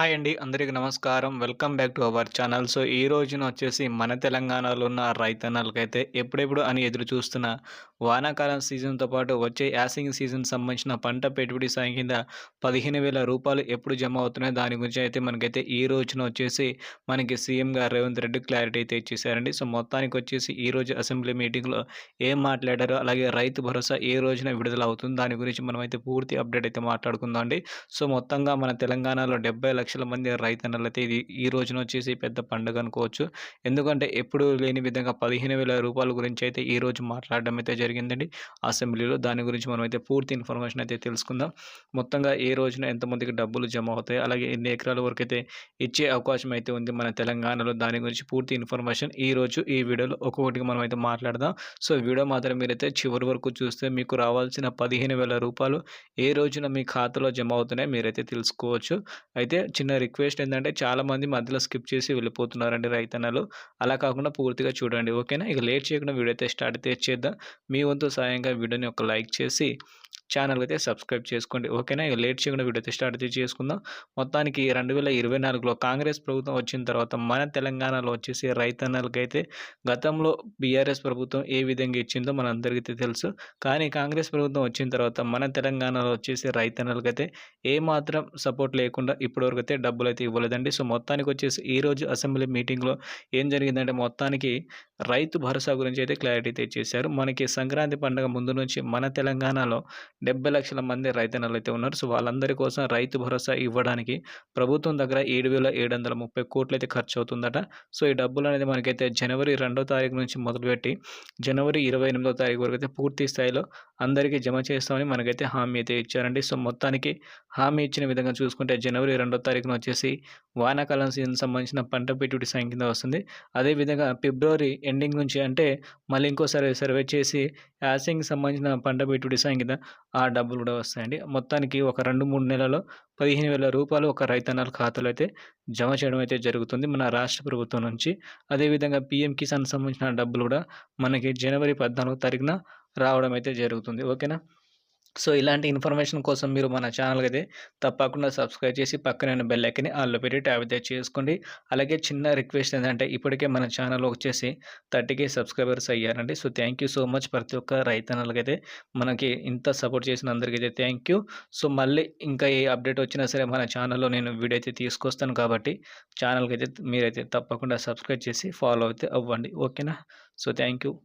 Hi అండి అందరికీ నమస్కారం. Welcome back to our channel. So ఈ రోజున వచ్చేసి మన తెలంగాణలో ఉన్న రైతన్నలకైతే ఎప్పుడెప్పుడు అని ఎదురు చూస్తున్న వానాకాలం సీజన్తో పాటు వచ్చే యాసింగ్ సీజన్ సంబంధించిన పంట పెట్టుబడి సాయం కింద పదిహేను వేల రూపాయలు ఎప్పుడు జమ అవుతున్నాయో? దాని గురించి అయితే మనకైతే ఈ రోజున వచ్చేసి మనకి సీఎం గారు రేవంత్ రెడ్డి క్లారిటీ అయితే ఇచ్చేసారండి సో మొత్తానికి వచ్చేసి ఈ రోజు అసెంబ్లీ మీటింగ్లో ఏం మాట్లాడారో అలాగే రైతు భరోసా ఏ రోజున విడుదల అవుతుంది దాని గురించి మనం అయితే పూర్తి అప్డేట్ అయితే మాట్లాడుకుందాం అండి. సో మొత్తంగా మన తెలంగాణలో డెబ్బై లక్షల లక్షల మంది రైతన్నలైతే ఇది ఈ రోజున వచ్చేసి పెద్ద పండుగ అనుకోవచ్చు ఎందుకంటే ఎప్పుడు లేని విధంగా పదిహేను వేల రూపాయల గురించి అయితే ఈ రోజు మాట్లాడడం అయితే జరిగిందండి. అసెంబ్లీలో దాని గురించి మనం అయితే పూర్తి ఇన్ఫర్మేషన్ అయితే తెలుసుకుందాం. మొత్తంగా ఏ రోజున ఎంతమందికి డబ్బులు జమ అవుతాయి అలాగే ఎన్ని ఎకరాల వరకు అయితే ఇచ్చే అవకాశం అయితే ఉంది మన తెలంగాణలో దాని గురించి పూర్తి ఇన్ఫర్మేషన్ ఈ రోజు ఈ వీడియోలో ఒక్కొక్కటికి మనం అయితే మాట్లాడదాం. సో వీడియో మాత్రం మీరైతే చివరి వరకు చూస్తే మీకు రావాల్సిన పదిహేను వేల రూపాయలు ఏ రోజున మీ ఖాతాలో జమ అవుతున్నాయో మీరైతే తెలుసుకోవచ్చు. అయితే చిన్న రిక్వెస్ట్ ఏంటంటే చాలామంది మధ్యలో స్కిప్ చేసి వెళ్ళిపోతున్నారండి రైతన్నలు. అలా కాకుండా పూర్తిగా చూడండి ఓకేనా? ఇక లేట్ చేయకుండా వీడియో అయితే స్టార్ట్ అయితే చేద్దాం. మీ వంతు సాయంగా వీడియోని ఒక లైక్ చేసి ఛానల్ అయితే సబ్స్క్రైబ్ చేసుకోండి. ఓకేనా? ఇక లేట్ చేయకుండా వీడియో స్టార్ట్ అయితే చేసుకుందాం. మొత్తానికి రెండు వేల ఇరవై నాలుగులో కాంగ్రెస్ ప్రభుత్వం వచ్చిన తర్వాత మన తెలంగాణలో వచ్చేసి రైతన్నలకైతే గతంలో బీఆర్ఎస్ ప్రభుత్వం ఏ విధంగా ఇచ్చిందో మన అందరికీ తెలుసు. కానీ కాంగ్రెస్ ప్రభుత్వం వచ్చిన తర్వాత మన తెలంగాణలో వచ్చేసి రైతన్నలకైతే ఏమాత్రం సపోర్ట్ లేకుండా ఇప్పటివరకు అయితే డబ్బులు అయితే ఇవ్వలేదండి. సో మొత్తానికి వచ్చేసి ఈరోజు అసెంబ్లీ మీటింగ్లో ఏం జరిగిందంటే మొత్తానికి రైతు భరోసా గురించి అయితే క్లారిటీ తెచ్చేశారు. మనకి సంక్రాంతి పండుగ ముందు నుంచి మన తెలంగాణలో డెబ్బై లక్షల మంది రైతన్నలు అయితే ఉన్నారు. సో వాళ్ళందరి కోసం రైతు భరోసా ఇవ్వడానికి ప్రభుత్వం దగ్గర ఏడు వేల ఏడు వందల ముప్పై కోట్లు అయితే ఖర్చు అవుతుందట సో ఈ డబ్బులు అనేది మనకైతే జనవరి రెండో తారీఖు నుంచి మొదలుపెట్టి జనవరి ఇరవై ఎనిమిదో తారీఖు వరకు అయితే పూర్తి స్థాయిలో అందరికీ జమ చేస్తామని మనకైతే హామీ అయితే ఇచ్చారండి. సో మొత్తానికి హామీ ఇచ్చిన విధంగా చూసుకుంటే జనవరి రెండో తారీఖున వచ్చేసి వానాకాలం సీజన్ సంబంధించిన పంట పెట్టుబడి సాయం కింద వస్తుంది. అదేవిధంగా ఫిబ్రవరి ఎండింగ్ నుంచి అంటే మళ్ళీ ఇంకోసారి సర్వే చేసి యాసింగ్ సంబంధించిన పంట పెట్టుబడి సాయం కింద ఆ డబ్బులు కూడా వస్తాయండి. మొత్తానికి ఒక రెండు మూడు నెలలో పదిహేను వేల రూపాయలు ఒక రైతన్నల ఖాతాలో అయితే జమ చేయడం అయితే జరుగుతుంది మన రాష్ట్ర ప్రభుత్వం నుంచి. అదేవిధంగా పిఎం కిసాన్ సంబంధించిన డబ్బులు కూడా మనకి జనవరి పద్నాలుగో తారీఖున రావడం అయితే జరుగుతుంది. ఓకేనా? సో ఇలాంటి ఇన్ఫర్మేషన్ కోసం మీరు మన ఛానల్కి అయితే తప్పకుండా సబ్స్క్రైబ్ చేసి పక్కన బెల్ ఐకన్ని ఆల్లో పెట్టి ట్యాబ్ అయితే చేసుకోండి. అలాగే చిన్న రిక్వెస్ట్ ఏంటంటే ఇప్పటికే మన ఛానల్ వచ్చేసి థర్టీకే సబ్స్క్రైబర్స్ అయ్యారండి. So thank you so much ప్రతి ఒక్క రైతన్నలకైతే మనకి ఇంత సపోర్ట్ చేసిన అందరికైతే థ్యాంక్ యూ. సో మళ్ళీ ఇంకా ఏ అప్డేట్ వచ్చినా సరే మన ఛానల్లో నేను వీడియో అయితే తీసుకొస్తాను కాబట్టి ఛానల్కి అయితే మీరైతే తప్పకుండా సబ్స్క్రైబ్ చేసి ఫాలో అయితే అవ్వండి. ఓకేనా? So thank you.